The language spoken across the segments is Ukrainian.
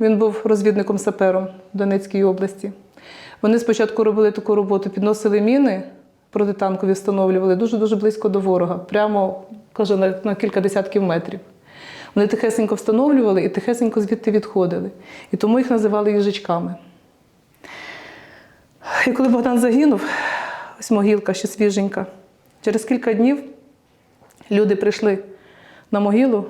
він був розвідником сапером в Донецькій області. Вони спочатку робили таку роботу, підносили міни протитанкові, встановлювали дуже-дуже близько до ворога, прямо каже, на, на кілька десятків метрів. Вони тихесенько встановлювали і тихесенько звідти відходили. І тому їх називали їжачками. І коли Богдан загинув, ось могилка ще свіженька, через кілька днів люди прийшли на могилу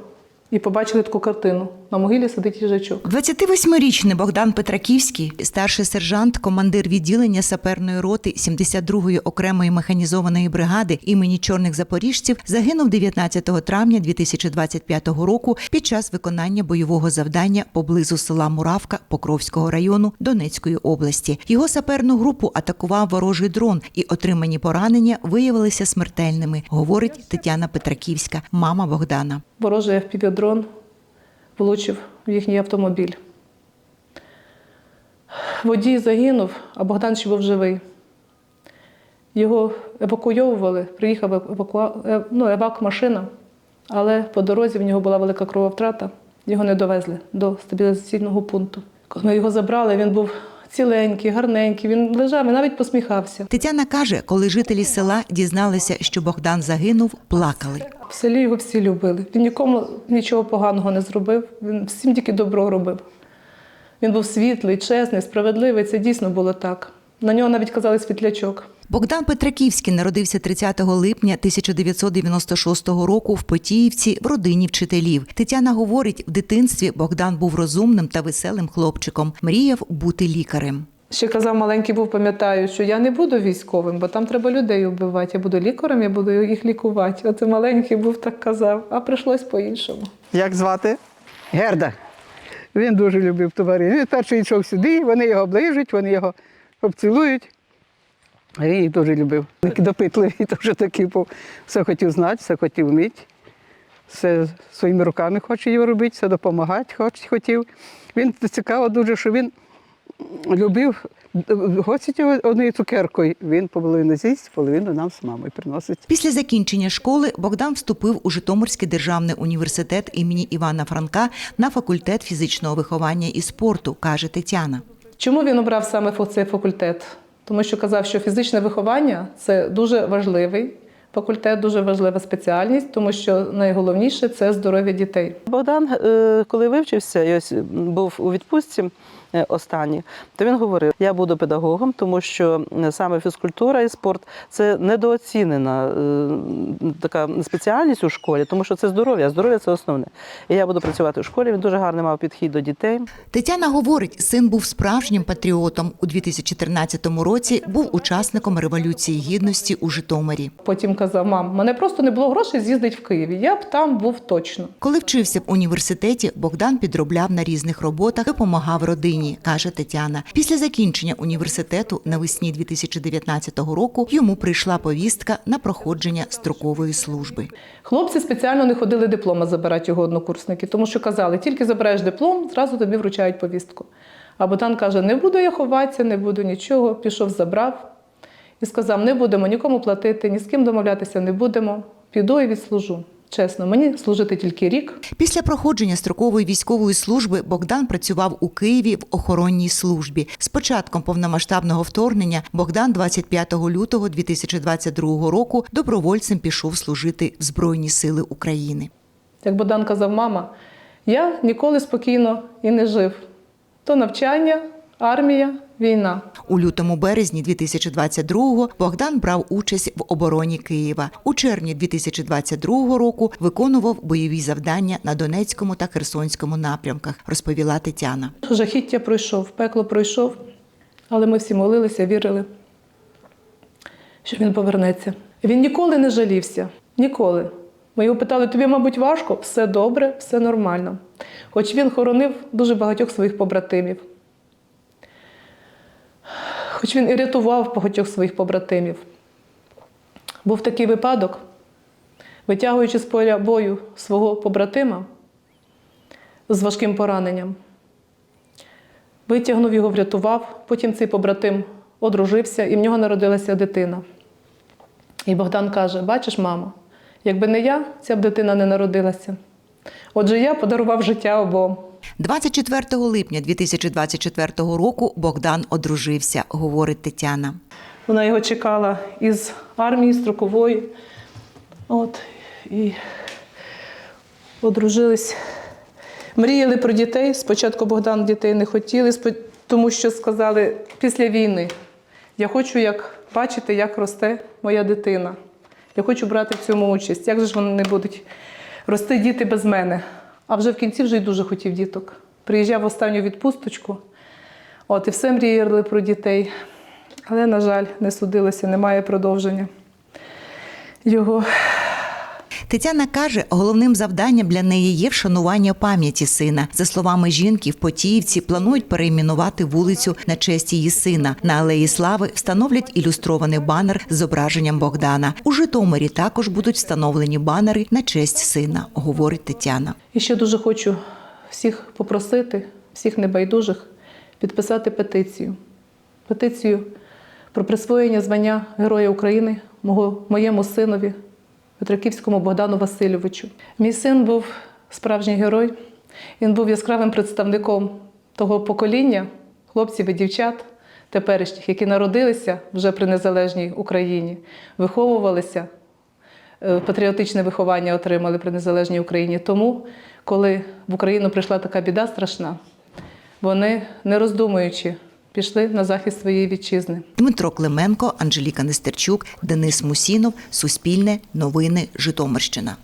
і побачили таку картину. На могилі сидить їжачок. 28-річний Богдан Петраківський, старший сержант, командир відділення саперної роти 72-ї окремої механізованої бригади імені чорних запоріжців, загинув 19 травня 2025 року під час виконання бойового завдання поблизу села Муравка Покровського району Донецької області. Його саперну групу атакував ворожий дрон, і отримані поранення виявилися смертельними, говорить Тетяна Петраківська, мама Богдана. Ворожий FPV-дрон влучив в їхній автомобіль. Водій загинув, а Богдан ще був живий. Його евакуйовували, приїхала евакуа... е, ну, евак-машина, але по дорозі в нього була велика крововтрата, його не довезли до стабілізаційного пункту. Коли його забрали, він був ціленький, гарненький, він лежав і навіть посміхався. Тетяна каже, коли жителі села дізналися, що Богдан загинув, плакали. В селі його всі любили. Він нікому нічого поганого не зробив, він всім тільки добро робив. Він був світлий, чесний, справедливий. Це дійсно було так. На нього навіть казали світлячок. Богдан Петраківський народився 30 липня 1996 року в Потіївці в родині вчителів. Тетяна говорить, в дитинстві Богдан був розумним та веселим хлопчиком. Мріяв бути лікарем. Ще казав маленький був, пам'ятаю, що я не буду військовим, бо там треба людей вбивати. Я буду лікарем, я буду їх лікувати. Оце маленький був так казав, а прийшлось по-іншому. Як звати? Герда. Він дуже любив тварин. Він перший йшов сюди, вони його оближуть, вони його обцілують. А він їх дуже любив. Такий допитливий, теж такий був. Все хотів знати, все хотів вміти. Все своїми руками хоче його робити, все допомагати хоч- хотів. Він цікаво дуже, що він любив гостить його однією цукеркою. Він половину з'їсть, половину нам з мамою приносить. Після закінчення школи Богдан вступив у Житомирський державний університет імені Івана Франка на факультет фізичного виховання і спорту, каже Тетяна. Чому він обрав саме цей факультет? Тому що казав, що фізичне виховання це дуже важливий факультет, дуже важлива спеціальність, тому що найголовніше це здоров'я дітей. Богдан, е, коли вивчився, ось був у відпустці е, останній, то він говорив: я буду педагогом, тому що е, саме фізкультура і спорт це недооцінена така спеціальність у школі, тому що це здоров'я, здоров'я це основне. І я буду працювати у школі. Він дуже гарний мав підхід до дітей. Тетяна говорить, син був справжнім патріотом. У 2014 році був учасником революції гідності у Житомирі. Потім казав, мам, мене просто не було грошей з'їздити в Києві. Я б там був точно. Коли вчився в університеті, Богдан підробляв на різних роботах, допомагав родині, каже Тетяна. Після закінчення університету навесні 2019 року йому прийшла повістка на проходження строкової служби. Хлопці спеціально не ходили диплома забирати його однокурсники, тому що казали, тільки забираєш диплом, зразу тобі вручають повістку. А Богдан каже: не буду я ховатися, не буду нічого. Пішов, забрав і сказав: не будемо нікому платити, ні з ким домовлятися не будемо. Піду і відслужу. Чесно, мені служити тільки рік. Після проходження строкової військової служби Богдан працював у Києві в охоронній службі. З початком повномасштабного вторгнення Богдан 25 лютого 2022 року добровольцем пішов служити в Збройні Сили України. Як Богдан казав, мама, я ніколи спокійно і не жив. То навчання, армія, війна. У лютому березні 2022-го Богдан брав участь в обороні Києва. У червні 2022 року виконував бойові завдання на Донецькому та Херсонському напрямках, розповіла Тетяна. Жахіття пройшов, пекло пройшов, але ми всі молилися, вірили, що він повернеться. Він ніколи не жалівся. Ніколи. Ми його питали: тобі, мабуть, важко? Все добре, все нормально. Хоч він хоронив дуже багатьох своїх побратимів. Хоч він і рятував багатьох своїх побратимів. Був такий випадок, витягуючи з поля бою свого побратима з важким пораненням. Витягнув його, врятував. Потім цей побратим одружився, і в нього народилася дитина. І Богдан каже: Бачиш, мамо, якби не я, ця б дитина не народилася. Отже, я подарував життя обом. 24 липня 2024 року Богдан одружився, говорить Тетяна. Вона його чекала із армії строкової. От, і одружились. Мріяли про дітей. Спочатку Богдан дітей не хотіли, тому що сказали після війни. Я хочу як бачити, як росте моя дитина. Я хочу брати в цьому участь. Як же ж вони не будуть рости діти без мене? А вже в кінці вже й дуже хотів діток. Приїжджав в останню відпусточку. От, і все мріяли про дітей. Але, на жаль, не судилося, немає продовження його. Тетяна каже, головним завданням для неї є вшанування пам'яті сина. За словами жінки, в Потіївці планують перейменувати вулицю на честь її сина. На алеї слави встановлять ілюстрований банер з зображенням Богдана. У Житомирі також будуть встановлені банери на честь сина, говорить Тетяна. І ще дуже хочу всіх попросити, всіх небайдужих, підписати петицію. Петицію про присвоєння звання Героя України мого, моєму синові Петриківському Богдану Васильовичу. Мій син був справжній герой. Він був яскравим представником того покоління хлопців і дівчат теперішніх, які народилися вже при незалежній Україні, виховувалися е, патріотичне виховання отримали при незалежній Україні. Тому, коли в Україну прийшла така біда страшна, вони, не роздумуючи, пішли на захист своєї вітчизни. Дмитро Клименко, Анжеліка Нестерчук, Денис Мусінов, Суспільне, Новини, Житомирщина.